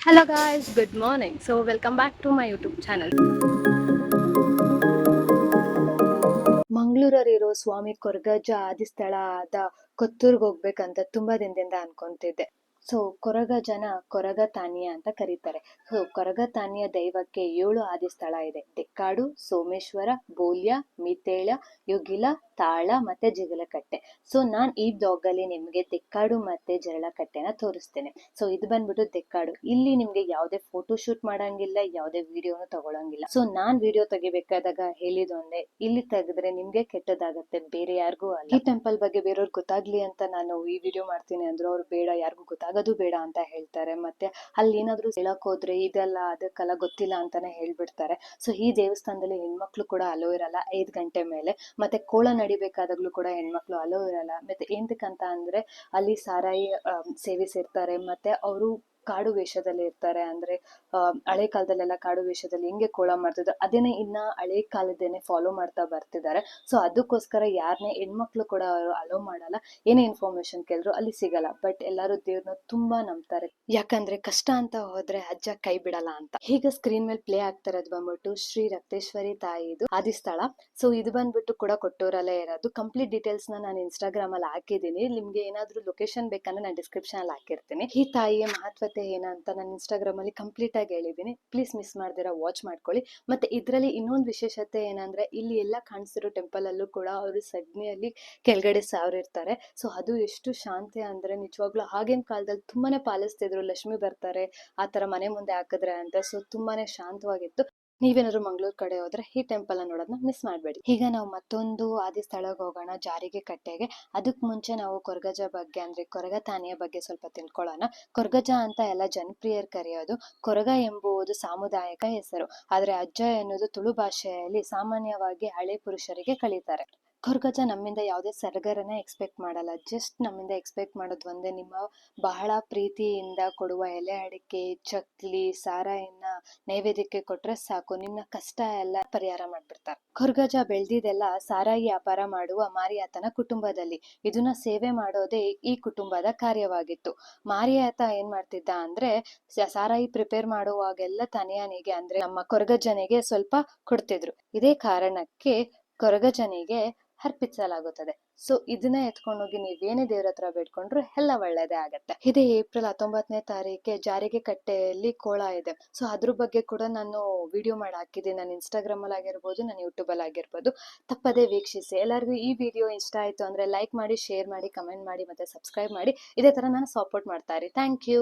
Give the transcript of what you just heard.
Hello guys good morning so welcome back to my YouTube channel ಮಂಗಳೂರಲ್ಲಿ ಇರೋ ಸ್ವಾಮಿ ಕೊರ್ಗಜ್ಜ ಆದಿ ಸ್ಥಳ ಆದ ಕೊತ್ತೂರ್ಗೆ ಹೋಗ್ಬೇಕಂತ ತುಂಬಾ ದಿನದಿಂದ ಅನ್ಕೊಂತಿದ್ದೆ. ಸೊ ಕೊರಗ ಜನ ಕೊರಗ ತಾನಿಯ ಅಂತ ಕರೀತಾರೆ. ಸೊ ಕೊರಗ ತಾನಿಯ ದೈವಕ್ಕೆ ಏಳು ಆದಿಸ್ಥಳ ಇದೆ. ತೆಕ್ಕಾಡು, ಸೋಮೇಶ್ವರ, ಬೋಲ್ಯ ಮಿತೇಳ ಯುಗಿಲ, ತಾಳ ಮತ್ತೆ ಜಿಗಲಕಟ್ಟೆ. ಸೊ ನಾನ್ ಈ ಬ್ಲಾಗ್ ಅಲ್ಲಿ ನಿಮ್ಗೆ ತೆಕ್ಕಾಡು ಮತ್ತೆ ಜರಳಕಟ್ಟೆನ ತೋರಿಸ್ತೇನೆ. ಸೊ ಇದು ಬಂದ್ಬಿಟ್ಟು ತೆಕ್ಕಾಡು. ಇಲ್ಲಿ ನಿಮ್ಗೆ ಯಾವುದೇ ಫೋಟೋ ಶೂಟ್ ಮಾಡಂಗಿಲ್ಲ, ಯಾವುದೇ ವಿಡಿಯೋನು ತಗೊಳಂಗಿಲ್ಲ. ಸೊ ನಾನ್ ವಿಡಿಯೋ ತೆಗಿಬೇಕಾದಾಗ ಹೇಳಿದೊಂದೇ ಇಲ್ಲಿ ತೆಗೆದ್ರೆ ನಿಮ್ಗೆ ಕೆಟ್ಟದಾಗತ್ತೆ, ಬೇರೆ ಯಾರಿಗೂ ಅಲ್ಲ. ಈ ಟೆಂಪಲ್ ಬಗ್ಗೆ ಬೇರೆಯವ್ರಿಗೆ ಗೊತ್ತಾಗ್ಲಿ ಅಂತ ನಾನು ಈ ವಿಡಿಯೋ ಮಾಡ್ತೀನಿ ಅಂದ್ರು, ಅವ್ರು ಬೇಡ, ಯಾರಿಗೂ ಗೊತ್ತಾಗೋದು ಬೇಡ ಅಂತ ಹೇಳ್ತಾರೆ. ಮತ್ತೆ ಅಲ್ಲಿ ಏನಾದ್ರು ಹೇಳಕ್ ಹೋದ್ರೆ ಇದೆಲ್ಲ ಅದಕ್ಕೆಲ್ಲ ಗೊತ್ತಿಲ್ಲ ಅಂತಾನೆ ಹೇಳ್ಬಿಡ್ತಾರೆ. ಸೊ ಈ ದೇವಸ್ಥಾನದಲ್ಲಿ ಹೆಣ್ಮಕ್ಳು ಕೂಡ ಅಲೋ ಇರಲ್ಲ. ಐದ್ ಗಂಟೆ ಮೇಲೆ. ಮತ್ತೆ ಕೋಳ ನಡಿಬೇಕಾದಾಗ್ಲೂ ಕೂಡ ಹೆಣ್ಮಕ್ಳು ಅಲೋ ಇರಲ್ಲ. ಮತ್ತೆ ಎಂತಕ್ಕಂತ ಅಂದ್ರೆ ಅಲ್ಲಿ ಸಾರಾಯಿ ಸೇವಿಸಿರ್ತಾರೆ ಮತ್ತೆ ಅವರು ಕಾಡು ವೇಷದಲ್ಲಿ ಇರ್ತಾರೆ ಅಂದ್ರೆ ಹಳೆ ಕಾಲದಲ್ಲೆಲ್ಲ ಕಾಡು ವೇಷದಲ್ಲಿ ಹೆಂಗೆ ಕೋಳ ಮಾಡ್ತಿದ್ರು ಅದನ್ನೇ ಇನ್ನ ಹಳೆ ಕಾಲದೇನೆ ಫಾಲೋ ಮಾಡ್ತಾ ಬರ್ತಿದ್ದಾರೆ. ಸೊ ಅದಕ್ಕೋಸ್ಕರ ಯಾರನ್ನೇ ಹೆಣ್ಮಕ್ಳು ಕೂಡ ಅವರು ಅಲೋ ಮಾಡಲ್ಲ, ಏನೇ ಇನ್ಫಾರ್ಮೇಶನ್ ಕೇಳಿದ್ರು ಅಲ್ಲಿ ಸಿಗಲ್ಲ. ಬಟ್ ಎಲ್ಲರೂ ದೇವ್ರನ್ನ ತುಂಬಾ ನಂಬ್ತಾರೆ. ಯಾಕಂದ್ರೆ ಕಷ್ಟ ಅಂತ ಹೋದ್ರೆ ಅಜ್ಜ ಕೈ ಬಿಡಲ್ಲ ಅಂತ. ಈಗ ಸ್ಕ್ರೀನ್ ಮೇಲೆ ಪ್ಲೇ ಆಗ್ತಾ ಬಂದ್ಬಿಟ್ಟು ಶ್ರೀ ರಕ್ತೇಶ್ವರಿ ತಾಯಿದು ಆದಿಸ್ಥಳ. ಸೊ ಇದು ಬಂದ್ಬಿಟ್ಟು ಕೂಡ ಕೊಟ್ಟೋರಲ್ಲೇ ಇರೋದು. ಕಂಪ್ಲೀಟ್ ಡೀಟೇಲ್ಸ್ನ ನಾನು ಇನ್ಸ್ಟಾಗ್ರಾಮ್ ಅಲ್ಲಿ ಹಾಕಿದ್ದೀನಿ. ನಿಮ್ಗೆ ಏನಾದ್ರೂ ಲೊಕೇಶನ್ ಬೇಕಂದ್ರೆ ನಾನು ಡಿಸ್ಕ್ರಿಪ್ಷನ್ ಅಲ್ಲಿ ಹಾಕಿರ್ತೀನಿ. ಈ ತಾಯಿಯ ಮಹತ್ವತೆ ಏನಂತ ನಾನು ಇನ್ಸ್ಟಾಗ್ರಾಮಲ್ಲಿ ಕಂಪ್ಲೀಟ್ ಆಗಿ ಹೇಳಿದ್ದೀನಿ. ಪ್ಲೀಸ್ ಮಿಸ್ ಮಾಡ್ದಿರಾ ವಾಚ್ ಮಾಡ್ಕೊಳ್ಳಿ. ಮತ್ತೆ ಇದರಲ್ಲಿ ಇನ್ನೊಂದು ವಿಶೇಷತೆ ಏನಂದ್ರೆ, ಇಲ್ಲಿ ಎಲ್ಲ ಕಾಣಿಸಿರೋ ಟೆಂಪಲ್ ಅಲ್ಲೂ ಕೂಡ ಅವರು ಸಗ್ನಿಯಲ್ಲಿ ಕೆಳಗಡೆ ಸಾವಿರಿರ್ತಾರೆ. ಸೊ ಅದು ಎಷ್ಟು ಶಾಂತಿ ಅಂದ್ರೆ ನಿಜವಾಗ್ಲೂ ಆಗಿನ ಕಾಲದಲ್ಲಿ ತುಂಬಾನೇ ಪಾಲಿಸ್ತಿದ್ರು. ಲಕ್ಷ್ಮಿ ಬರ್ತಾರೆ, ಆ ತರ ಮನೆ ಮುಂದೆ ಹಾಕಿದ್ರೆ ಅಂತ. ಸೊ ತುಂಬಾನೇ ಶಾಂತವಾಗಿತ್ತು. ನೀವೇನಾದ್ರು ಮಂಗಳೂರು ಕಡೆ ಹೋದ್ರೆ ಈ ಟೆಂಪಲ್ ನೋಡೋದನ್ನ ಮಿಸ್ ಮಾಡಬೇಡಿ. ಈಗ ನಾವು ಮತ್ತೊಂದು ಆದಿ ಸ್ಥಳಕ್ಕೆ ಹೋಗೋಣ, ಜಾರಿಗೆ ಕಟ್ಟೆಗೆ. ಅದಕ್ಕೆ ಮುಂಚೆ ನಾವು ಕೊರಗಜ ಬಗ್ಗೆ ಅಂದ್ರೆ ಕೊರಗ ತಾನೆಯ ಬಗ್ಗೆ ಸ್ವಲ್ಪ ತಿಳ್ಕೊಳ್ಳೋಣ. ಕೊರಗಜ ಅಂತ ಎಲ್ಲ ಜನಪ್ರಿಯರ್ ಕರೆಯೋದು ಕೊರಗ ಎಂಬುವುದು ಸಾಮುದಾಯಿಕ ಹೆಸರು. ಆದ್ರೆ ಅಜ್ಜ ಎನ್ನುವುದು ತುಳು ಭಾಷೆಯಲ್ಲಿ ಸಾಮಾನ್ಯವಾಗಿ ಹಳೆ ಪುರುಷರಿಗೆ ಕಳೀತಾರೆ. ಕೊರಗಜ ನಮ್ಮಿಂದ ಯಾವುದೇ ಸರ್ಗರನ ಎಕ್ಸ್ಪೆಕ್ಟ್ ಮಾಡಲ್ಲ. ಜಸ್ಟ್ ನಮ್ಮಿಂದ ಎಕ್ಸ್ಪೆಕ್ಟ್ ಮಾಡೋದು ಒಂದೇ ನಿಮ್ಮ ಬಹಳ ಪ್ರೀತಿಯಿಂದ ಕೊಡುವ ಎಲೆ ಅಡಿಕೆ, ಚಕ್ಲಿ, ಸಾರಾಯನ್ನ ನೈವೇದ್ಯಕ್ಕೆ ಕೊಟ್ರೆ ಸಾಕು. ನಿನ್ನ ಕಷ್ಟ ಎಲ್ಲ ಪರಿಹಾರ ಮಾಡ್ಬಿಡ್ತಾರೆ. ಖರ್ಗಜ ಬೆಳ್ದಿದೆಲ್ಲ ಸಾರಾಯಿ ವ್ಯಾಪಾರ ಮಾಡುವ ಮಾರಿಯಾತನ ಕುಟುಂಬದಲ್ಲಿ. ಇದನ್ನ ಸೇವೆ ಮಾಡೋದೇ ಈ ಕುಟುಂಬದ ಕಾರ್ಯವಾಗಿತ್ತು. ಮಾರಿಯಾತ ಏನ್ ಮಾಡ್ತಿದ್ದ ಅಂದ್ರೆ ಸಾರಾಯಿ ಪ್ರಿಪೇರ್ ಮಾಡುವಾಗೆಲ್ಲ ತನಿಯಾನಿಗೆ ಅಂದ್ರೆ ನಮ್ಮ ಕೊರಗಜ್ಜನಿಗೆ ಸ್ವಲ್ಪ ಕೊಡ್ತಿದ್ರು. ಇದೇ ಕಾರಣಕ್ಕೆ ಕೊರಗಜನಿಗೆ ಅರ್ಪಿಸಲಾಗುತ್ತದೆ. ಸೊ ಇದನ್ನ ಎತ್ಕೊಂಡೋಗಿ ನೀವೇನೇ ದೇವ್ರ ಹತ್ರ ಬೇಡ್ಕೊಂಡ್ರು ಎಲ್ಲ ಒಳ್ಳೇದೇ ಆಗತ್ತೆ. ಇದೇ ಏಪ್ರಿಲ್ ಹತ್ತೊಂಬತ್ತನೇ ತಾರೀಕೆ ಜಾರಿಗೆ ಕಟ್ಟೆಯಲ್ಲಿ ಕೋಳ ಇದೆ. ಸೊ ಅದ್ರ ಬಗ್ಗೆ ಕೂಡ ನಾನು ವಿಡಿಯೋ ಮಾಡಿ ಹಾಕಿದ್ದೀನಿ. ನಾನು ಇನ್ಸ್ಟಾಗ್ರಾಮ್ ಅಲ್ಲಿ ಆಗಿರ್ಬೋದು, ನಾನು ಯೂಟ್ಯೂಬ್ ಅಲ್ಲಿ ಆಗಿರ್ಬೋದು. ತಪ್ಪದೇ ವೀಕ್ಷಿಸಿ. ಎಲ್ಲರಿಗೂ ಈ ವಿಡಿಯೋ ಇಷ್ಟ ಆಯ್ತು ಅಂದ್ರೆ ಲೈಕ್ ಮಾಡಿ ಶೇರ್ ಮಾಡಿ ಕಮೆಂಟ್ ಮಾಡಿ ಮತ್ತೆ ಸಬ್ಸ್ಕ್ರೈಬ್ ಮಾಡಿ. ಇದೇ ತರ ನಾನು ಸಪೋರ್ಟ್ ಮಾಡ್ತಾ ಇರಿ. Thank you